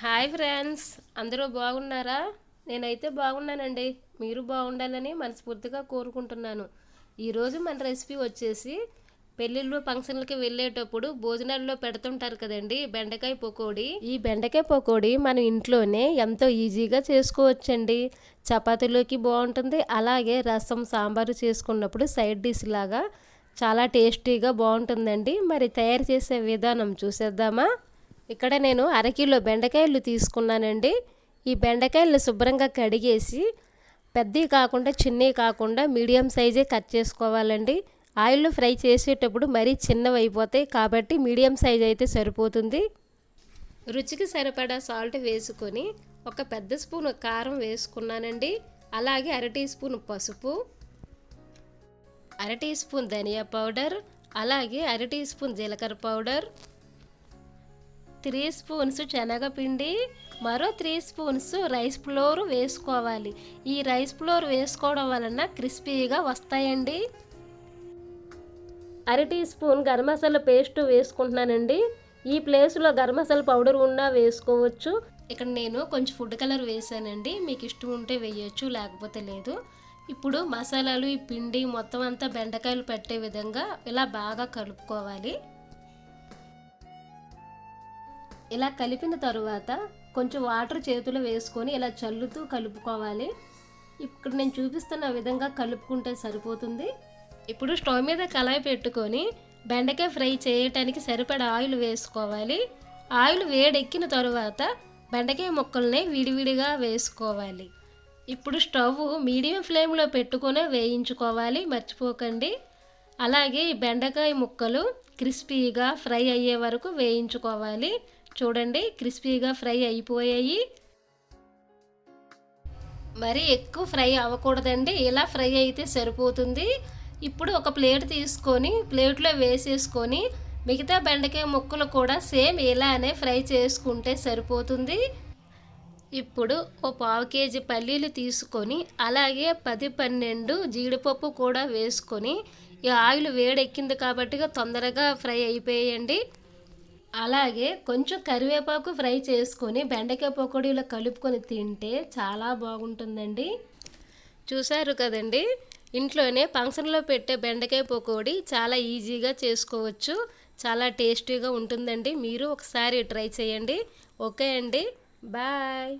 Hi friends అందరూ బాగున్నారా? నేనైతే బాగున్నానండి. మీరు బాగుండాలని మనస్ఫూర్తిగా కోరుకుంటున్నాను. ఈరోజు మన రెసిపీ వచ్చేసి పెళ్ళిళ్ళు ఫంక్షన్లకి వెళ్ళేటప్పుడు భోజనాల్లో పెడుతుంటారు కదండి బెండకాయ పకోడీ. ఈ బెండకాయ పకోడీ మనం ఇంట్లోనే ఎంతో ఈజీగా చేసుకోవచ్చండి. చపాతీలోకి బాగుంటుంది అలాగే రసం సాంబారు చేసుకున్నప్పుడు సైడ్ డిష్ లాగా చాలా టేస్టీగా బాగుంటుందండి. మరి తయారు చేసే విధానం చూసేద్దామా? ఇక్కడ నేను అరకిలో బెండకాయలు తీసుకున్నానండి. ఈ బెండకాయలు శుభ్రంగా కడిగేసి పెద్దవి కాకుండా చిన్నవి కాకుండా మీడియం సైజే కట్ చేసుకోవాలండి. ఆయిల్లో ఫ్రై చేసేటప్పుడు మరీ చిన్నవి అయిపోతాయి కాబట్టి మీడియం సైజ్ అయితే సరిపోతుంది. రుచికి సరిపడా సాల్ట్ వేసుకొని ఒక పెద్ద స్పూన్ కారం వేసుకున్నానండి. అలాగే అర టీ స్పూన్ పసుపు అర టీ స్పూన్ ధనియా పౌడర్ అలాగే అర టీ స్పూన్ జీలకర్ర పౌడర్ త్రీ స్పూన్స్ శనగపిండి మరో త్రీ స్పూన్స్ రైస్ ఫ్లోర్ వేసుకోవాలి. ఈ రైస్ ఫ్లోర్ వేసుకోవడం వలన క్రిస్పీగా వస్తాయండి. అర teaspoon garam masala paste వేసుకుంటున్నానండి. ఈ ప్లేస్లో గరం మసాలా పౌడర్ ఉన్నా వేసుకోవచ్చు. ఇక్కడ నేను కొంచెం ఫుడ్ కలర్ వేసానండి. మీకు ఇష్టం ఉంటే వేయచ్చు లేకపోతే లేదు. ఇప్పుడు మసాలాలు ఈ పిండి మొత్తం అంతా బెండకాయలు పెట్టే విధంగా ఇలా బాగా కలుపుకోవాలి. ఇలా కలిపిన తరువాత కొంచెం వాటర్ చేతిలో వేసుకొని ఇలా చల్లుతూ కలుపుకోవాలి. ఇక్కడ నేను చూపిస్తున్న విధంగా కలుపుకుంటే సరిపోతుంది. ఇప్పుడు స్టవ్ మీద కళాయి పెట్టుకొని బెండకాయ ఫ్రై చేయటానికి సరిపడా ఆయిల్ వేసుకోవాలి. ఆయిల్ వేడెక్కిన తరువాత బెండకాయ ముక్కల్ని విడివిడిగా వేసుకోవాలి. ఇప్పుడు స్టవ్ మీడియం ఫ్లేమ్లో పెట్టుకొని వేయించుకోవాలి. మర్చిపోకండి. అలాగే ఈ బెండకాయ ముక్కలు క్రిస్పీగా ఫ్రై అయ్యే వరకు వేయించుకోవాలి. చూడండి క్రిస్పీగా ఫ్రై అయిపోయాయి. మరి ఎక్కువ ఫ్రై అవ్వకూడదండి ఇలా ఫ్రై అయితే సరిపోతుంది. ఇప్పుడు ఒక ప్లేట్ తీసుకొని ప్లేట్లో వేసేసుకొని మిగతా బెండకాయ ముక్కలు కూడా సేమ్ ఇలానే ఫ్రై చేసుకుంటే సరిపోతుంది. ఇప్పుడు ఓ పావు కేజీ పల్లీలు తీసుకొని అలాగే పది పన్నెండు జీడిపప్పు కూడా వేసుకొని ఈ ఆయిల్ వేడెక్కింది కాబట్టి తొందరగా ఫ్రై అయిపోయండి. అలాగే కొంచెం కరివేపాకు ఫ్రై చేసుకొని బెండకాయ పకోడీలో కలుపుకొని తింటే చాలా బాగుంటుందండి. చూశారు కదండి? ఇంట్లోనే ఫంక్షన్లో పెట్టే బెండకాయ పకోడీ చాలా ఈజీగా చేసుకోవచ్చు. చాలా టేస్టీగా ఉంటుందండి. మీరు ఒకసారి ట్రై చేయండి. ఓకే అండి. బాయ్.